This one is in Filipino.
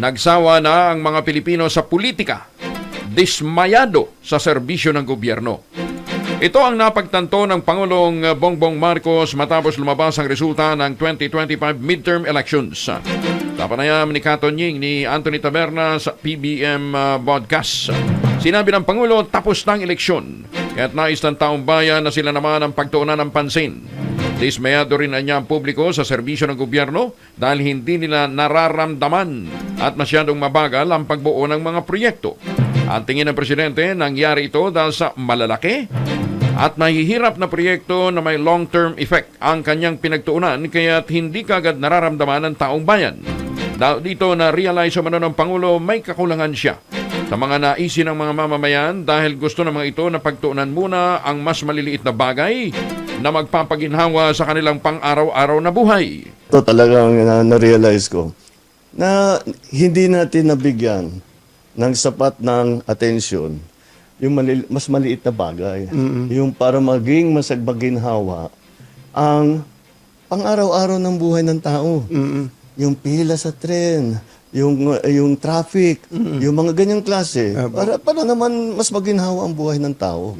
Nagsawa na ang mga Pilipino sa politika. Dismayado sa serbisyo ng gobyerno. Ito ang napagtanto ng Pangulong Bongbong Marcos matapos lumabas ang resulta ng 2025 midterm elections. Tapanayam ni Katon Ying ni Anthony Taberna sa PBM uh, podcast. Sinabi ng Pangulo tapos na eleksyon kaya't nais ng taong bayan na sila naman ang pagtuunan ng pansin. Dismayado rin niya ang publiko sa serbisyo ng gobyerno dahil hindi nila nararamdaman at masyadong mabagal ang pagbuo ng mga proyekto. Ang tingin ng presidente, nangyari ito dahil sa malalaki at mahihirap na proyekto na may long-term effect ang kanyang pinagtuunan kaya't hindi kagad nararamdaman ng taong bayan. Dahil dito na-realize umano ng Pangulo may kakulangan siya sa mga naisin ng mga mamamayan dahil gusto ng mga ito na pagtuunan muna ang mas maliliit na bagay na magpapaginhawa sa kanilang pang-araw-araw na buhay. Ito talagang na- na-realize ko na hindi natin nabigyan ng sapat ng atensyon yung mali- mas maliit na bagay. Yung para maging masagbaginhawa ang pang-araw-araw ng buhay ng tao. Yung pila sa tren, yung yung traffic, yung mga ganyang klase. Para para naman mas maginhawa ang buhay ng tao.